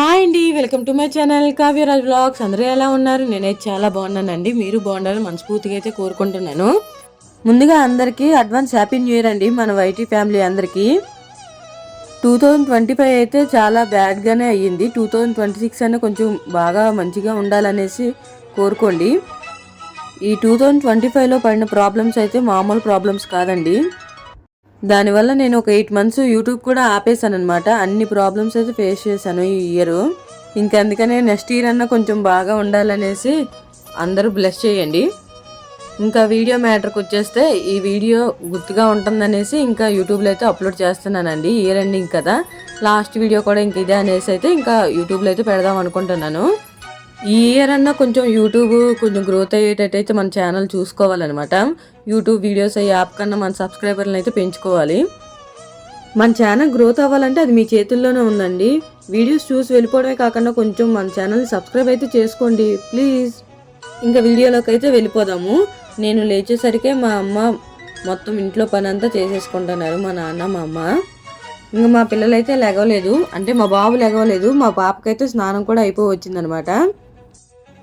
Hi అండి welcome to my channel Kavyaraj blogs. అందరూ ఎలా ఉన్నారు? నేనైతే చాలా బాగున్నానండి. మీరు బాగుండాలని మనస్ఫూర్తిగా అయితే కోరుకుంటున్నాను. ముందుగా అందరికీ అడ్వాన్స్ హ్యాపీ న్యూ ఇయర్ అండి మన వైటీ ఫ్యామిలీ అందరికీ. టూ థౌజండ్ ట్వంటీ ఫైవ్ అయితే చాలా బ్యాడ్గానే అయ్యింది. టూ థౌజండ్ ట్వంటీ సిక్స్ అనే కొంచెం బాగా మంచిగా ఉండాలనేసి కోరుకోండి. ఈ టూ థౌజండ్ ట్వంటీ ఫైవ్లో పడిన ప్రాబ్లమ్స్ అయితే మామూలు ప్రాబ్లమ్స్ కాదండి. దానివల్ల నేను ఒక ఎయిట్ మంత్స్ యూట్యూబ్ కూడా ఆపేశాను అనమాట అన్ని ప్రాబ్లమ్స్ అయితే ఫేస్ చేశాను ఈ ఇయర్ ఇంకా అందుకనే నెక్స్ట్ ఇయర్ అన్న కొంచెం బాగా ఉండాలనేసి అందరూ బ్లెస్ చేయండి. ఇంకా వీడియో మ్యాటర్కి వచ్చేస్తే ఈ వీడియో గుర్తుగా ఉంటుందనేసి ఇంకా యూట్యూబ్లో అయితే అప్లోడ్ చేస్తున్నానండి. ఇయర్ ఎండింగ్ కదా. లాస్ట్ వీడియో కూడా ఇంక ఇదే అనేసి అయితే ఇంకా యూట్యూబ్లో అయితే పెడదాం అనుకుంటున్నాను. ఈ ఇయర్ అన్నా కొంచెం యూట్యూబ్ కొంచెం గ్రోత్ అయ్యేటట్టయితే మన ఛానల్ చూసుకోవాలన్నమాట. యూట్యూబ్ వీడియోస్ అయ్యే యాప్ కన్నా మన సబ్స్క్రైబర్లను అయితే పెంచుకోవాలి. మన ఛానల్ గ్రోత్ అవ్వాలంటే అది మీ చేతుల్లోనే ఉందండి. వీడియోస్ చూసి వెళ్ళిపోవడమే కాకుండా కొంచెం మన ఛానల్ సబ్స్క్రైబ్ అయితే చేసుకోండి ప్లీజ్ ఇంకా వీడియోలోకి అయితే వెళ్ళిపోదాము. నేను లేచేసరికే మా అమ్మ మొత్తం ఇంట్లో పని అంతా చేసేసుకుంటున్నారు మా నాన్న మా అమ్మ. ఇంకా మా పిల్లలైతే లెగవలేదు అంటే మా బాబు లెగవలేదు మా పాపకైతే స్నానం కూడా అయిపోయి వచ్చిందనమాట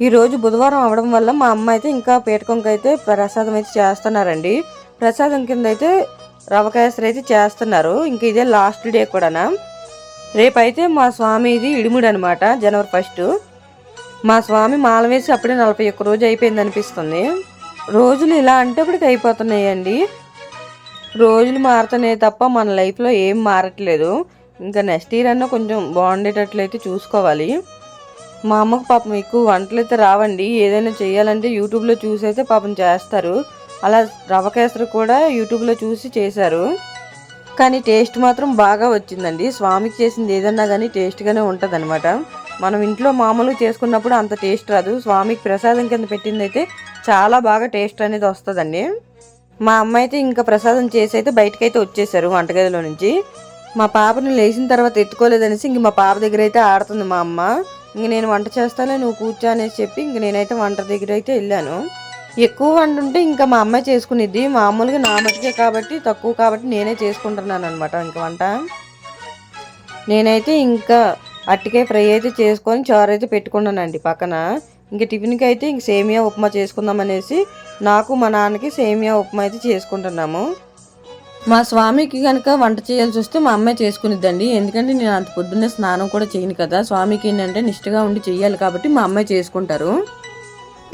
ఈరోజు బుధవారం అవడం వల్ల మా అమ్మ అయితే ఇంకా పేటకొంక అయితే ప్రసాదం అయితే చేస్తున్నారండి. ప్రసాదం కింద అయితే రవకాయసరి అయితే చేస్తున్నారు. ఇంక ఇదే లాస్ట్ డే కూడానా. రేపైతే మా స్వామిది ఇడిముడు అనమాట జనవరి ఫస్ట్ మా స్వామి మాల వేసి అప్పుడే నలభై ఒక్క రోజు అయిపోయింది అనిపిస్తుంది. రోజులు ఇలా అంటేప్పటికి అయిపోతున్నాయండి. రోజులు మారుతున్నాయి తప్ప మన లైఫ్లో ఏం మారట్లేదు. ఇంకా నెక్స్ట్ ఇయర్ అన్నా కొంచెం బాగుండేటట్లయితే చూసుకోవాలి. మా అమ్మకు పాపం ఎక్కువ వంటలు అయితే రావండి. ఏదైనా చేయాలంటే యూట్యూబ్లో చూసి అయితే పాపం చేస్తారు. అలా రవ కేసరి కూడా యూట్యూబ్లో చూసి చేశారు. కానీ టేస్ట్ మాత్రం బాగా వచ్చిందండి. స్వామికి చేసింది ఏదన్నా కానీ టేస్ట్గానే ఉంటుంది అనమాట మనం ఇంట్లో మామూలుగా చేసుకున్నప్పుడు అంత టేస్ట్ రాదు. స్వామికి ప్రసాదం కింద పెట్టింది అయితే చాలా బాగా టేస్ట్ అనేది వస్తుందండి. మా అమ్మ అయితే ఇంకా ప్రసాదం చేసి అయితే బయటకైతే వచ్చేసారు వంటగదిలో నుంచి. మా పాపను లేచిన తర్వాత ఎత్తుకోలేదనేసి ఇంక మా పాప దగ్గర అయితే ఆడుతుంది మా అమ్మ. ఇంక నేను వంట చేస్తానే నువ్వు కూర్చో అనేసి చెప్పి ఇంక నేనైతే వంట దగ్గర అయితే వెళ్ళాను. ఎక్కువ వంట ఉంటే ఇంకా మా అమ్మాయి చేసుకునేది మామూలుగా నా మటుకే కాబట్టి తక్కువ కాబట్టి నేనే చేసుకుంటున్నాను అనమాట ఇంక వంట. నేనైతే ఇంకా అట్టికాయ ఫ్రై అయితే చేసుకొని చారు అయితే పెట్టుకున్నానండి పక్కన. ఇంక టిఫిన్కి అయితే ఇంక సేమియా ఉప్మా చేసుకుందాం అనేసి నాకు మా నాన్నకి సేమియా ఉప్మా అయితే చేసుకుంటున్నాము. మా స్వామికి కనుక వంట చేయాల్సి వస్తే మా అమ్మాయి చేసుకునిద్దండి. ఎందుకంటే నేను అంత పొద్దున్నే స్నానం కూడా చేయను కదా. స్వామికి ఏంటంటే నిష్ఠగా ఉండి చేయాలి కాబట్టి మా అమ్మాయి చేసుకుంటారు.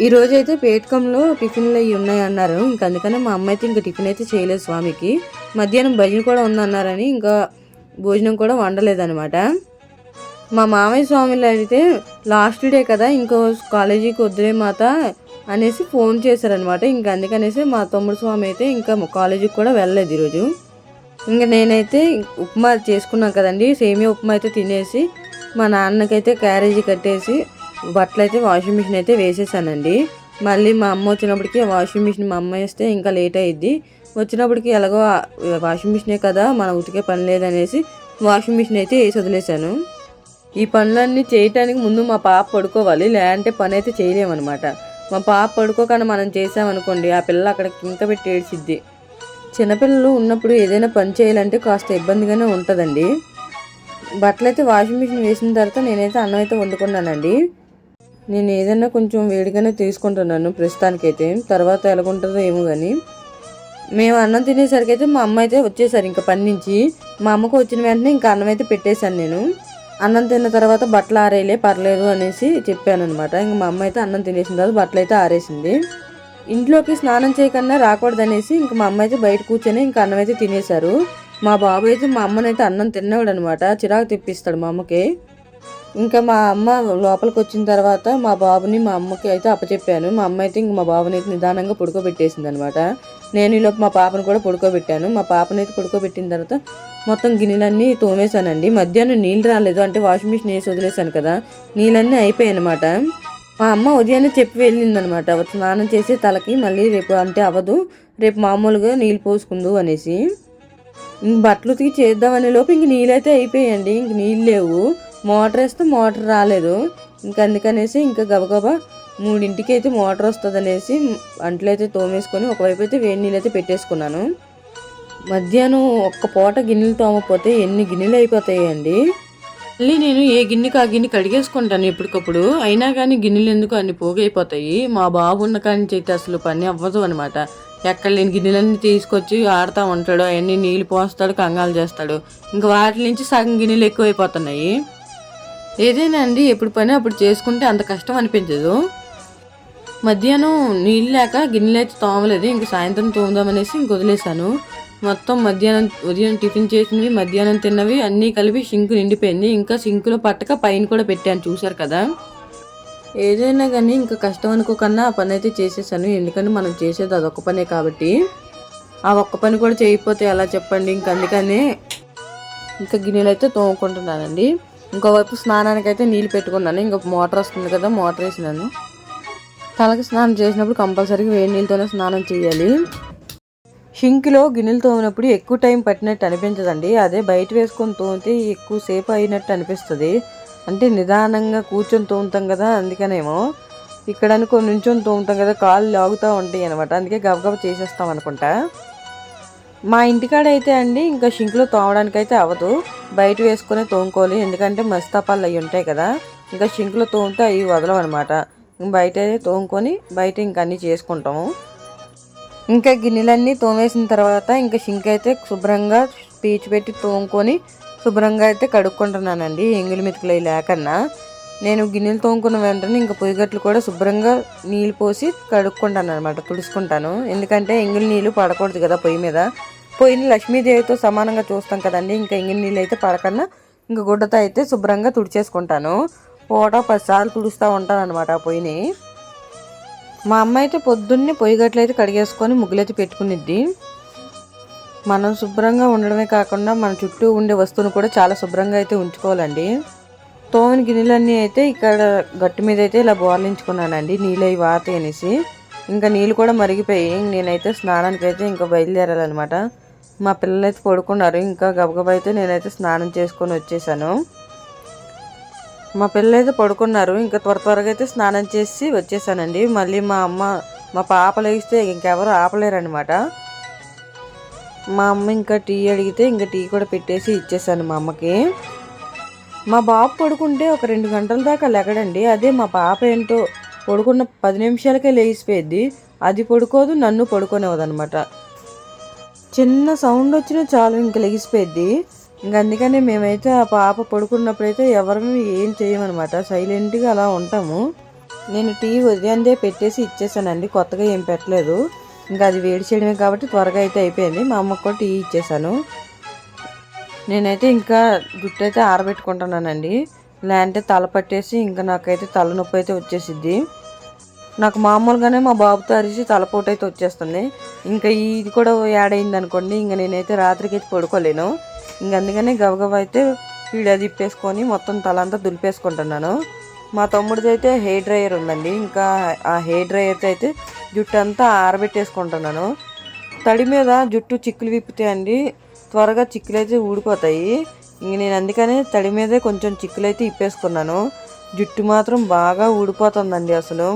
ఈ రోజు అయితే పేటకంలో టిఫిన్లు అవి ఉన్నాయి అన్నారు ఇంకా అందుకనే మా అమ్మ అయితే ఇంకా టిఫిన్ అయితే చేయలేదు స్వామికి. మధ్యాహ్నం భజన కూడా ఉందన్నారని ఇంకా భోజనం కూడా వండలేదన్నమాట. మా మామయ్య స్వామిలు అయితే లాస్ట్ డే కదా ఇంకో కాలేజీకి వద్దులే మాత. అనేసి ఫోన్ చేశారనమాట ఇంకా అందుకనేసి మా తమ్ముడు స్వామి అయితే ఇంకా కాలేజీకి కూడా వెళ్ళలేదు ఈరోజు. ఇంకా నేనైతే ఉప్మా చేసుకున్నాను కదండి. సేమియా ఉప్మా అయితే తినేసి మా నాన్నకైతే క్యారేజీ కట్టేసి బట్టలు అయితే వాషింగ్ మిషన్ అయితే వేసేసానండి. మళ్ళీ మా అమ్మ వచ్చినప్పటికి వాషింగ్ మిషన్ మా అమ్మ వేస్తే ఇంకా లేట్ అయ్యిద్ది వచ్చినప్పటికి ఎలాగో వాషింగ్ మిషనే కదా మనం ఉతికే పని లేదనేసి వాషింగ్ మిషన్ అయితే వేసి వదిలేశాను. ఈ పనులన్నీ చేయటానికి ముందు మా పాప పడుకోవాలి. లేదంటే పని అయితే చేయలేమన్నమాట. మా పాప పడుకోకుండా మనం చేసామనుకోండి ఆ పిల్ల అక్కడ కింక పెట్టి ఏడ్చిద్ది. చిన్నపిల్లలు ఉన్నప్పుడు ఏదైనా పని చేయాలంటే కాస్త ఇబ్బందిగానే ఉంటుందండి. బట్టలు అయితే వాషింగ్ మిషన్ వేసిన తర్వాత నేనైతే అన్నం అయితే వండుకున్నానండి. నేను ఏదైనా కొంచెం వేడిగానే తీసుకుంటున్నాను ప్రస్తుతానికైతే. తర్వాత ఎలాగుంటుందో ఏమో కానీ మేము అన్నం తినేసరికి అయితే మా అమ్మ అయితే వచ్చేసారు ఇంకా పని నుంచి. మా అమ్మకు వచ్చిన వెంటనే ఇంకా అన్నం అయితే పెట్టేశాను నేను. అన్నం తిన్న తర్వాత బట్టలు ఆరేయలే పర్లేదు అనేసి చెప్పాను అనమాట ఇంక మా అమ్మ అయితే అన్నం తినేసిన తర్వాత బట్టలు అయితే ఆరేసింది. ఇంట్లోకి స్నానం చేయకుండా రాకూడదనేసి ఇంక మా అమ్మ అయితే బయట కూర్చొని ఇంకా అన్నం అయితే తినేశారు. మా బాబు అయితే మా అమ్మనైతే అన్నం తిన్నాడు అనమాట చిరాకు తెప్పిస్తాడు మా అమ్మకి. ఇంకా మా అమ్మ లోపలికి వచ్చిన తర్వాత మా బాబుని మా అమ్మకి అయితే అప్పచెప్పాను. మా అమ్మ అయితే ఇంక మా బాబుని అయితే నిదానంగా పడుకోబెట్టేసింది అనమాట నేను ఈలోపు మా పాపను కూడా పడుకోబెట్టాను. మా పాపని అయితే పడుకోబెట్టిన తర్వాత మొత్తం గిన్నెలన్నీ తోమేశానండి. మధ్యాహ్నం నీళ్ళు రాలేదు. అంటే వాషింగ్ మిషన్ వేసి వదిలేశాను కదా. నీళ్ళన్నీ అయిపోయాయి అనమాట మా అమ్మ ఉదయాన్నే చెప్పి వెళ్ళిందనమాట స్నానం చేసి తలకి మళ్ళీ రేపు అంటే అవ్వదు. రేపు మామూలుగా నీళ్ళు పోసుకుందు అనేసి. ఇంక బట్టలు ఉతికి చేద్దామనే లోపు ఇంక నీళ్ళైతే అయిపోయాయండి. ఇంక నీళ్ళు లేవు. మోటార్ వేస్తే మోటార్ రాలేదు. ఇంక అందుకనేసి ఇంకా గబగబా మూడింటికి అయితే మోటార్ వస్తుంది అనేసి అంట్లయితే తోమేసుకొని ఒకవైపు అయితే వేడి నీళ్ళు అయితే పెట్టేసుకున్నాను. మధ్యాహ్నం ఒక్క పూట గిన్నెలు తోమకపోతే ఎన్ని గిన్నెలు అయిపోతాయండి? మళ్ళీ నేను ఏ గిన్నెకి ఆ గిన్నె కడిగేసుకుంటాను ఎప్పటికప్పుడు. అయినా కానీ గిన్నెలు ఎందుకు అన్ని పోగైపోతాయి? మా బాబు ఉన్న కానీ నుంచి అయితే అసలు పని అవ్వదు అనమాట ఎక్కడ లేని గిన్నెలన్నీ తీసుకొచ్చి ఆడుతూ ఉంటాడు. అవన్నీ నీళ్ళు పోస్తాడు కంగాలు చేస్తాడు. ఇంకా వాటి నుంచి సగం గిన్నెలు ఎక్కువైపోతున్నాయి. ఏదైనా అండి? ఎప్పుడు పని అప్పుడు చేసుకుంటే అంత కష్టం అనిపించదు. మధ్యాహ్నం నీళ్ళు లేక గిన్నెలు అయితే తోమలేదు. ఇంక సాయంత్రం తోముదామనేసి ఇంక వదిలేశాను. మొత్తం మధ్యాహ్నం ఉదయం టిఫిన్ చేసినవి మధ్యాహ్నం తిన్నవి అన్నీ కలిపి సింకు నిండిపోయింది. ఇంకా సింకులో పట్టక పైన కూడా పెట్టాను చూశారు కదా? ఏదైనా కానీ ఇంకా కష్టం అనుకోకన్నా ఆ పని అయితే చేసేసాను. ఎందుకంటే మనం చేసేది అదొక పనే కాబట్టి. ఆ ఒక్క పని కూడా చేయకపోతే ఎలా చెప్పండి? ఇంక అందుకనే ఇంకా గిన్నెలు అయితే తోముకుంటున్నానండి. ఇంకోవైపు స్నానానికి అయితే నీళ్ళు పెట్టుకున్నాను. ఇంకా మోటార్ వస్తుంది కదా మోటార్ వేసినాను. తలకి స్నానం చేసినప్పుడు కంపల్సరీగా వేడి నీళ్ళతోనే స్నానం చేయాలి. షింక్లో గిన్నెలు తోమినప్పుడు ఎక్కువ టైం పట్టినట్టు అనిపించదండి. అదే బయట వేసుకొని తోమితే ఎక్కువసేపు అయినట్టు అనిపిస్తుంది. అంటే నిదానంగా కూర్చొని తోముతాం కదా అందుకనేమో. ఇక్కడ అనుకో నుంచొని తోముతాం కదా కాళ్ళు లాగుతూ ఉంటాయి అనమాట అందుకే గబగబ చేసేస్తాం అనుకుంటా. మా ఇంటికాడ అయితే అండి ఇంకా షింక్లో తోమడానికి అయితే అవ్వదు. బయట వేసుకునే తోముకోవాలి. ఎందుకంటే మస్తాపాలు అవి ఉంటాయి కదా. ఇంకా షింక్లో తోమితే అవి వదలవు అనమాట బయట తోముకొని బయట ఇంకా అన్నీ చేసుకుంటాము. ఇంకా గిన్నెలన్నీ తోమేసిన తర్వాత ఇంకా షింక్ అయితే శుభ్రంగా పీచు పెట్టి తోముకొని శుభ్రంగా అయితే కడుక్కుంటున్నానండి. ఎంగిలి మెతుకులు లేకన్నా. నేను గిన్నెలు తోముకున్న వెంటనే ఇంకా పొయ్యిగట్లు కూడా శుభ్రంగా నీళ్ళు పోసి కడుక్కుంటాను అనమాట తుడుచుకుంటాను. ఎందుకంటే ఎంగిలి నీళ్ళు పడకూడదు కదా పొయ్యి మీద. పొయ్యిని లక్ష్మీదేవితో సమానంగా చూస్తాం కదండి. ఇంకా ఎంగిలి నీళ్ళు అయితే పడకన్నా ఇంకా గుడ్డతో అయితే శుభ్రంగా తుడిచేసుకుంటాను. పూట పదిసార్లు తుడుస్తూ ఉంటాను అనమాట ఆ పొయ్యిని. మా అమ్మ అయితే పొద్దున్నే పొయ్యిగట్లయితే కడిగేసుకొని ముగ్గులైతే పెట్టుకునిద్ది. మనం శుభ్రంగా ఉండడమే కాకుండా మన చుట్టూ ఉండే వస్తువును కూడా చాలా శుభ్రంగా అయితే ఉంచుకోవాలండి. తోమిన గిన్నెలన్నీ అయితే ఇక్కడ గట్టు మీద అయితే ఇలా బోర్లించుకున్నానండి నీళ్ళు అవి వాతాయి అనేసి. ఇంకా నీళ్ళు కూడా మరిగిపోయి నేనైతే స్నానానికి అయితే ఇంకా బయలుదేరాలన్నమాట. మా పిల్లలు అయితే పడుకున్నారు ఇంకా గబగబా అయితే నేనైతే స్నానం చేసుకొని వచ్చేసాను. మా పిల్లలు అయితే పడుకున్నారు. ఇంకా త్వర త్వరగా అయితే స్నానం చేసి వచ్చేసానండి. మళ్ళీ మా అమ్మ మా పాప లేగిస్తే ఇంకెవరు ఆపలేరనమాట మా అమ్మ ఇంకా టీ అడిగితే ఇంకా టీ కూడా పెట్టేసి ఇచ్చేసాను మా అమ్మకి. మా బాబు పడుకుంటే ఒక రెండు గంటల దాకా లెగడండి. అదే మా పాప ఏంటో పడుకున్న పది నిమిషాలకే లేచిపోయింది. అది పడుకోదు నన్ను పడుకునేవదనమాట చిన్న సౌండ్ వచ్చినా చాలు ఇంక లెగిసిపోయింది ఇంక అందుకనే మేమైతే ఆ పాప పడుకున్నప్పుడైతే ఎవరిని ఏం చేయమన్నమాట సైలెంట్గా అలా ఉంటాము. నేను టీ ఉదయాన్నే పెట్టేసి ఇచ్చేసానండి. కొత్తగా ఏం పెట్టలేదు. ఇంకా అది వేడి చేయడమే కాబట్టి త్వరగా అయితే అయిపోయింది. మా అమ్మకు కూడా టీ ఇచ్చేసాను. నేనైతే ఇంకా జుట్టు అయితే ఆరబెట్టుకుంటున్నానండి. లేదంటే తల పట్టేసి ఇంకా నాకైతే తలనొప్పి అయితే వచ్చేసిద్ది. నాకు మామూలుగానే మా బాబుతో అరిచి తలపోటు అయితే వచ్చేస్తుంది. ఇంకా ఇది కూడా యాడ్ అయింది అనుకోండి ఇంకా నేనైతే రాత్రికి అయితే పడుకోలేను. ఇంక అందుకనే గబగబ అయితే పీడ తిప్పేసుకొని మొత్తం తలంతా దులిపేసుకుంటున్నాను. మా తమ్ముడిది అయితే హెయిర్ డ్రైయర్ ఉందండి. ఇంకా ఆ హెయిర్ డ్రైయర్తో అయితే జుట్టు అంతా ఆరబెట్టేసుకుంటున్నాను. తడి మీద జుట్టు చిక్కులు విప్పితే అండి త్వరగా చిక్కులు అయితే ఊడిపోతాయి. ఇంక నేను అందుకనే తడి మీదే కొంచెం చిక్కులు అయితే ఇప్పేసుకున్నాను. జుట్టు మాత్రం బాగా ఊడిపోతుందండి అసలు.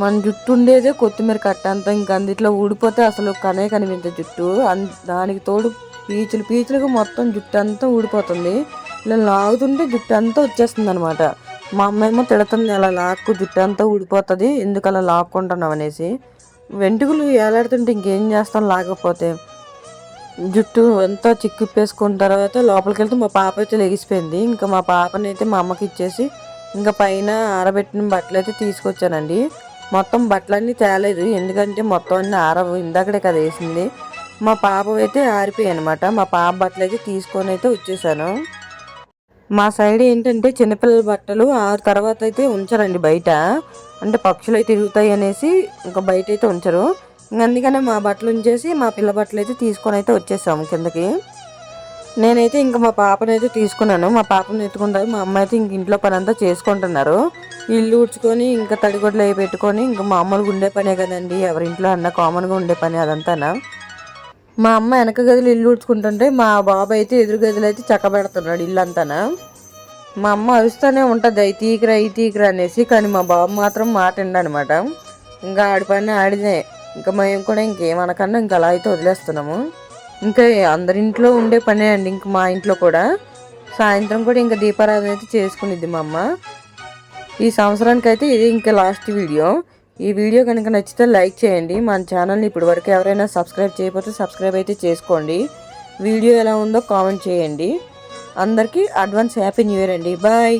మన జుట్టు ఉండేదే కొత్తిమీర కట్ట అంత ఇంక అందుట్లో ఊడిపోతే అసలు కనే కనిపించే జుట్టు. అన్ దానికి తోడు పీచులు పీచులుగా మొత్తం జుట్టు అంతా ఊడిపోతుంది. ఇలా లాగుతుంటే జుట్టు అంతా వచ్చేస్తుంది అనమాట మా అమ్మ ఏమో తిడుతుంది అలా లాక్కు జుట్టు అంతా ఊడిపోతుంది ఎందుకు అలా లాక్కుంటున్నాం అనేసి. వెంట్రుకలు ఏలాడుతుంటే ఇంకేం చేస్తాం లాగకపోతే. జుట్టు అంతా చిక్కిప్పేసుకున్న తర్వాత లోపలికి వెళ్తే మా పాప అయితే లెగిసిపోయింది. ఇంకా మా పాపని అయితే మా అమ్మకి ఇచ్చేసి ఇంకా పైన ఆరబెట్టిన బట్టలు అయితే తీసుకొచ్చానండి. మొత్తం బట్టలన్నీ తేలేదు. ఎందుకంటే మొత్తం అన్నీ ఆరవు. ఇందాకడే కదా వేసింది. మా పాప అయితే ఆరిపోయాయి అనమాట మా పాప బట్టలు అయితే తీసుకొని అయితే వచ్చేసాను. మా సైడ్ ఏంటంటే చిన్నపిల్లల బట్టలు ఆ తర్వాత అయితే ఉంచరండి బయట. అంటే పక్షులు అయితే తిరుగుతాయి అనేసి ఇంకా బయట అయితే ఉంచరు అందుకనే మా బట్టలు ఉంచేసి మా పిల్ల బట్టలు అయితే తీసుకొని అయితే వచ్చేసాము కిందకి. నేనైతే ఇంకా మా పాపను అయితే తీసుకున్నాను. మా పాపను ఎత్తుకుంటారు మా అమ్మ అయితే ఇంక ఇంట్లో పని అంతా చేసుకుంటున్నారు. ఇల్లు ఊడ్చుకొని ఇంకా తడిగొడ్లు అవి పెట్టుకొని ఇంకా మామూలుగా ఉండే పనే కదండి. ఎవరింట్లో అన్న కామన్గా ఉండే పని అదంతానా. మా అమ్మ వెనక గదిలో ఇల్లు ఉడుచుకుంటుంటే మా బాబు అయితే ఎదురు గదిలో అయితే చక్కబెడుతున్నాడు ఇల్లు అంతానా మా అమ్మ అరుస్తూనే ఉంటుంది అయి తీకురా ఈ తీకురా అనేసి కానీ మా బాబు మాత్రం మాట అనమాట ఇంకా ఆడి పని ఆడిదే. ఇంకా మేము కూడా ఇంకేమనకన్నా ఇంకా అలా అయితే వదిలేస్తున్నాము. ఇంకా అందరింట్లో ఉండే పనే అండి ఇంక మా ఇంట్లో కూడా. సాయంత్రం కూడా ఇంకా దీపారాధన అయితే చేసుకునిద్ది మా అమ్మ. ఈ సంవత్సరానికి అయితే ఇది ఇంకా లాస్ట్ వీడియో. ఈ వీడియో కనుక నచ్చితే లైక్ చేయండి. మన ఛానల్ని ఇప్పటి వరకు ఎవరైనా సబ్స్క్రైబ్ చేయకపోతే సబ్స్క్రైబ్ అయితే చేసుకోండి. వీడియో ఎలా ఉందో కామెంట్ చేయండి. అందరికీ అడ్వాన్స్ హ్యాపీ న్యూ ఇయర్ అండి. బాయ్.